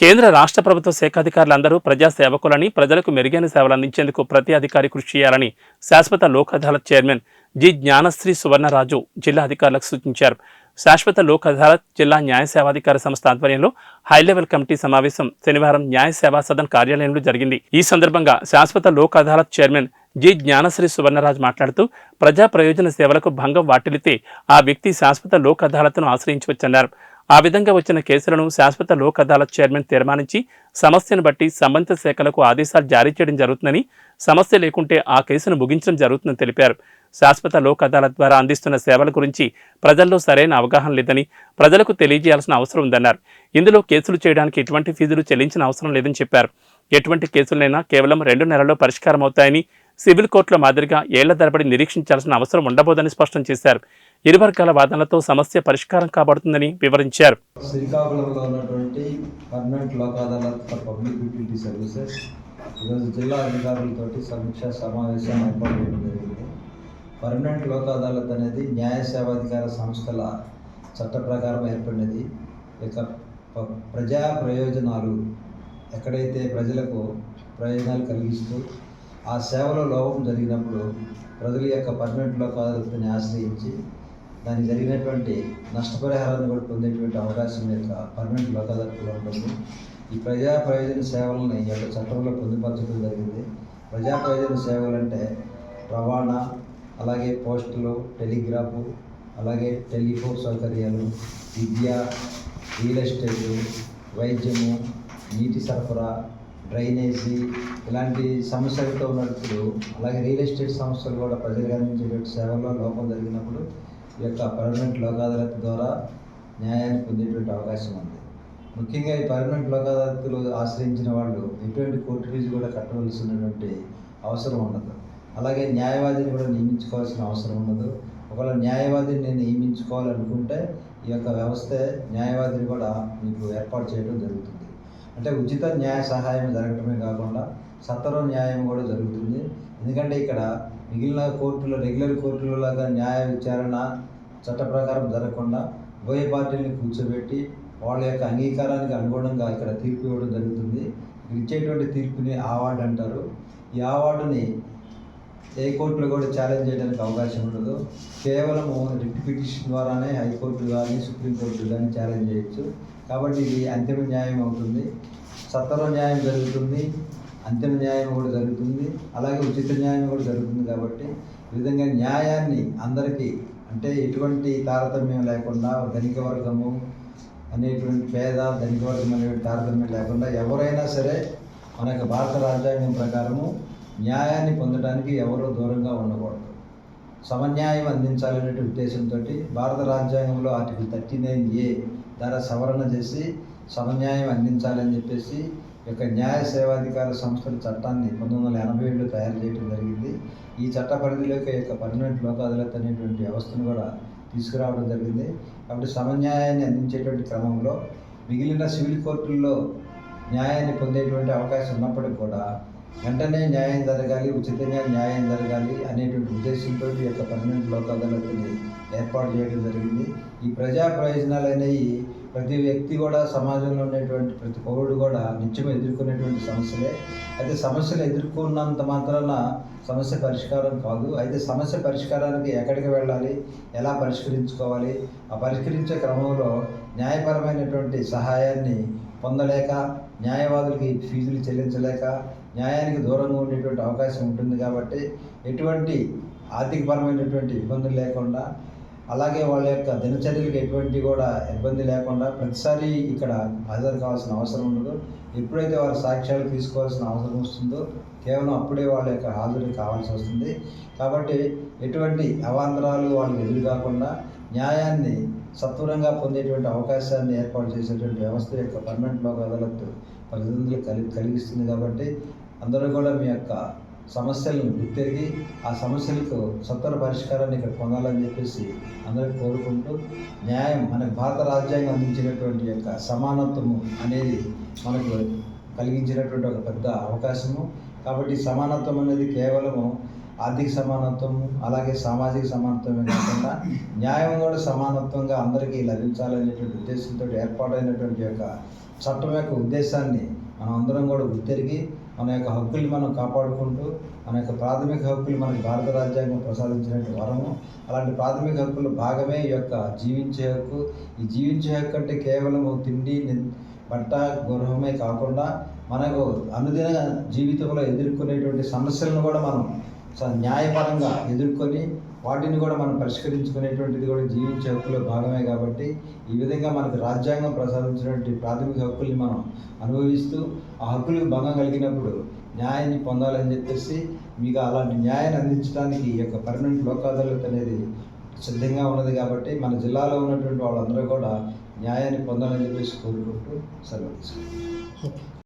కేంద్ర రాష్ట్ర ప్రభుత్వ శాఖాధికారులందరూ ప్రజా సేవకులని ప్రజలకు మెరుగైన సేవలు అందించేందుకు ప్రతి అధికారి కృషి చేయాలని శాశ్వత లోక్ అదాలత్ చైర్మన్ జి జ్ఞానశ్రీ సువర్ణరాజు జిల్లా అధికారులకు సూచించారు. శాశ్వత లోక్ అదాలత్ జిల్లా న్యాయ సేవాధికార సంస్థ ఆధ్వర్యంలో హైలెవెల్ కమిటీ సమావేశం శనివారం న్యాయ సేవా సదన్ కార్యాలయంలో జరిగింది. ఈ సందర్భంగా శాశ్వత లోక్ అదాలత్ చైర్మన్ జి జ్ఞానశ్రీ సువర్ణరాజ్ మాట్లాడుతూ ప్రజా ప్రయోజన సేవలకు భంగం వాటిల్లితే ఆ వ్యక్తి శాశ్వత లోక్ అదాలత్ను ఆశ్రయించవచ్చన్నారు. ఆ విధంగా వచ్చిన కేసులను శాశ్వత లోక్ అదాలత్ చైర్మన్ తీర్మానించి సమస్యను బట్టి సంబంధిత శాఖలకు ఆదేశాలు జారీ చేయడం జరుగుతుందని సమస్య లేకుంటే ఆ కేసును ముగించడం జరుగుతుందని తెలిపారు. శాశ్వత లోక్ అదాలత్ ద్వారా అందిస్తున్న సేవల గురించి ప్రజల్లో సరైన అవగాహన లేదని ప్రజలకు తెలియజేయాల్సిన అవసరం ఉందన్నారు. ఇందులో కేసులు చేయడానికి ఎటువంటి ఫీజులు చెల్లించిన అవసరం లేదని చెప్పారు. ఎటువంటి కేసులైనా కేవలం రెండు నెలల్లో పరిష్కారం అవుతాయని సివిల్ కోర్టుల మాదిరిగా ఏళ్ళ తరబడి నిరీక్షించాల్సిన అవసరం ఉండబోదని స్పష్టం చేశారు. ఇరు వర్గాల వాదనలతో సమస్య పరిష్కారం కాబడుతుందని వివరించారు. శ్రీకాకుళంలో ఉన్నటువంటి permanent Lok Adalat for public utility services. ఈరోజు జిల్లా అధికారులతో సమీక్ష సమావేశం ఏర్పాటు చేయడం జరిగింది. పర్మనెంట్ లోక్ అదాలత్ అనేది న్యాయ సేవాధికార సంస్థల చట్ట ప్రకారం ఏర్పడినది. ఇక ప్రజా ప్రయోజనాలు ఎక్కడైతే ప్రజలకు ప్రయోజనాలు కలిగిస్తూ ఆ సేవలో లోపం జరిగినప్పుడు ప్రజల యొక్క పర్మనెంట్ లోక్ ఆశ్రయించి దానికి జరిగినటువంటి నష్టపరిహారాన్ని కూడా పొందేటువంటి అవకాశం యొక్క పర్మనెంట్ లోక్ ఉంటుంది. ఈ ప్రజా ప్రయోజన సేవలని ఈ యొక్క చట్టంలో పొందుపరచడం జరిగింది. ప్రజా ప్రయోజన సేవలు అంటే రవాణా అలాగే పోస్టులు టెలిగ్రాఫ్ అలాగే టెలిఫోన్ సౌకర్యాలు విద్య రియల్ ఎస్టేటు వైద్యము నీటి సరఫరా డ్రైనేజీ ఇలాంటి సమస్యలతో ఉన్నప్పుడు అలాగే రియల్ ఎస్టేట్ సంస్థలు కూడా ప్రజలకు అందించేటువంటి సేవల్లో లోపం జరిగినప్పుడు ఈ యొక్క పర్మనెంట్ లోకాదాలత్ ద్వారా న్యాయాన్ని పొందేటువంటి అవకాశం ఉంది. ముఖ్యంగా ఈ పర్మనెంట్ లోక్ ఆశ్రయించిన వాళ్ళు ఎటువంటి కోర్టు ఫీజు కూడా కట్టవలసినటువంటి అవసరం ఉండదు. అలాగే న్యాయవాదిని కూడా నియమించుకోవాల్సిన అవసరం ఉండదు. ఒకవేళ న్యాయవాదిని నేను నియమించుకోవాలనుకుంటే ఈ యొక్క వ్యవస్థ న్యాయవాదిని కూడా మీకు ఏర్పాటు చేయడం జరుగుతుంది. అంటే ఉచిత న్యాయ సహాయం జరగటమే కాకుండా సత్వర న్యాయం కూడా జరుగుతుంది. ఎందుకంటే ఇక్కడ మిగిలిన కోర్టులో రెగ్యులర్ కోర్టులో లాగా న్యాయ విచారణ చట్ట ప్రకారం జరగకుండా ఉభయ పార్టీలను కూర్చోబెట్టి వాళ్ళ యొక్క అంగీకారానికి అనుగుణంగా ఇక్కడ తీర్పు ఇవ్వడం జరుగుతుంది. ఇచ్చేటువంటి తీర్పుని అవార్డు అంటారు. ఈ అవార్డుని ఏ కోర్టులో కూడా ఛాలెంజ్ చేయడానికి అవకాశం ఉండదు. కేవలం రిట్ పిటిషన్ ద్వారానే హైకోర్టు కానీ సుప్రీంకోర్టు కానీ ఛాలెంజ్ చేయొచ్చు. కాబట్టి ఇది అంతిమ న్యాయం అవుతుంది. సత్వర న్యాయం జరుగుతుంది. అంతిమ న్యాయం కూడా జరుగుతుంది. అలాగే ఉచిత న్యాయం కూడా జరుగుతుంది కాబట్టి ఈ విధంగా న్యాయాన్ని అందరికీ అంటే ఎటువంటి తారతమ్యం లేకుండా ధనిక వర్గము అనేటువంటి పేద ధనిక వర్గం అనేటువంటి తారతమ్యం లేకుండా ఎవరైనా సరే మన యొక్క భారత రాజ్యాంగం ప్రకారము న్యాయాన్ని పొందడానికి ఎవరూ దూరంగా ఉండకూడదు. సమన్యాయం అందించాలనే ఉద్దేశంతో భారత రాజ్యాంగంలో ఆర్టికల్ థర్టీ నైన్ ఏ ధర సవరణ చేసి సమన్యాయం అందించాలని చెప్పేసి యొక్క న్యాయ సేవాధికార సంస్థల చట్టాన్ని పంతొమ్మిది వందల ఎనభై ఏడులో తయారు చేయడం జరిగింది. ఈ చట్ట పరిధిలోకి యొక్క పర్మనెంట్ లోక్ అదాలత్ అనేటువంటి వ్యవస్థను కూడా తీసుకురావడం జరిగింది. కాబట్టి సమన్యాయాన్ని అందించేటువంటి క్రమంలో మిగిలిన సివిల్ కోర్టుల్లో న్యాయాన్ని పొందేటువంటి అవకాశం ఉన్నప్పటికీ కూడా వెంటనే న్యాయం జరగాలి ఉచితంగా న్యాయం జరగాలి అనేటువంటి ఉద్దేశంతో ఈ యొక్క పర్మనెంట్ లోక్ అదాలత్ని ఏర్పాటు చేయడం జరిగింది. ఈ ప్రజా ప్రయోజనాలు అనేవి ప్రతి వ్యక్తి కూడా సమాజంలో ఉన్నటువంటి ప్రతి పౌరుడు కూడా నిత్యం ఎదుర్కొనేటువంటి సమస్యలే. అయితే సమస్యలు ఎదుర్కొన్నంత మాత్రాన సమస్య పరిష్కారం కాదు. అయితే సమస్య పరిష్కారానికి ఎక్కడికి వెళ్ళాలి ఎలా పరిష్కరించుకోవాలి ఆ పరిష్కరించే క్రమంలో న్యాయపరమైనటువంటి సహాయాన్ని పొందలేక న్యాయవాదులకి ఫీజులు చెల్లించలేక న్యాయానికి దూరంగా ఉండేటువంటి అవకాశం ఉంటుంది కాబట్టి ఎటువంటి ఆర్థికపరమైనటువంటి ఇబ్బందులు లేకుండా అలాగే వాళ్ళ యొక్క దినచర్యలకు ఎటువంటి కూడా ఇబ్బంది లేకుండా ప్రతిసారి ఇక్కడ హాజరు కావాల్సిన అవసరం ఉండదు. ఎప్పుడైతే వారు సాక్ష్యాలు తీసుకోవాల్సిన అవసరం వస్తుందో కేవలం అప్పుడే వాళ్ళ యొక్క హాజరు కావాల్సి వస్తుంది. కాబట్టి ఎటువంటి అవాంతరాలు వాళ్ళకి ఎదురు కాకుండా న్యాయాన్ని సత్వరంగా పొందేటువంటి అవకాశాన్ని ఏర్పాటు చేసేటువంటి వ్యవస్థ యొక్క పర్మనెంట్ లోక్ అదాలత్ ప్రతినిధులు కలి కలిగిస్తుంది కాబట్టి అందరూ కూడా మీ యొక్క సమస్యలను గుర్తెరిగి ఆ సమస్యలకు సత్వర పరిష్కారాన్ని ఇక్కడ పొందాలని చెప్పేసి అందరూ కోరుకుంటూ న్యాయం మన భారత రాజ్యాంగం అందించినటువంటి యొక్క సమానత్వము అనేది మనకు కలిగించినటువంటి ఒక పెద్ద అవకాశము. కాబట్టి సమానత్వం అనేది కేవలము ఆర్థిక సమానత్వము అలాగే సామాజిక సమానత్వమే కాకుండా న్యాయం కూడా సమానత్వంగా అందరికీ లభించాలనేటువంటి ఉద్దేశంతో ఏర్పాటైనటువంటి యొక్క చట్టం యొక్క ఉద్దేశాన్ని మనం అందరం కూడా గుర్తెరిగి మన యొక్క హక్కులు మనం కాపాడుకుంటూ మన యొక్క ప్రాథమిక హక్కులు మనకి భారత రాజ్యాంగం ప్రసాదించినట్టు వరము. అలాంటి ప్రాథమిక హక్కులు భాగమే ఈ యొక్క జీవించే హక్కు. ఈ జీవించే హక్కు అంటే కేవలం తిండి ని- బట్ట గృహమే కాకుండా మనకు అనుదిన జీవితంలో ఎదుర్కొనేటువంటి సమస్యలను కూడా మనం న్యాయపరంగా ఎదుర్కొని వాటిని కూడా మనం పరిష్కరించుకునేటువంటిది కూడా జీవించే హక్కులో భాగమే కాబట్టి ఈ విధంగా మనకు రాజ్యాంగం ప్రసాదించినటువంటి ప్రాథమిక హక్కుల్ని మనం అనుభవిస్తూ ఆ హక్కులకు భంగం కలిగినప్పుడు న్యాయాన్ని పొందాలని చెప్పేసి మీకు అలాంటి న్యాయాన్ని అందించడానికి ఈ యొక్క పర్మనెంట్ లోక్ అదాలత్ అనేది సిద్ధంగా ఉన్నది కాబట్టి మన జిల్లాలో ఉన్నటువంటి వాళ్ళందరూ కూడా న్యాయాన్ని పొందాలని చెప్పేసి కోరుకుంటూ సెలవు తీసుకుంటాం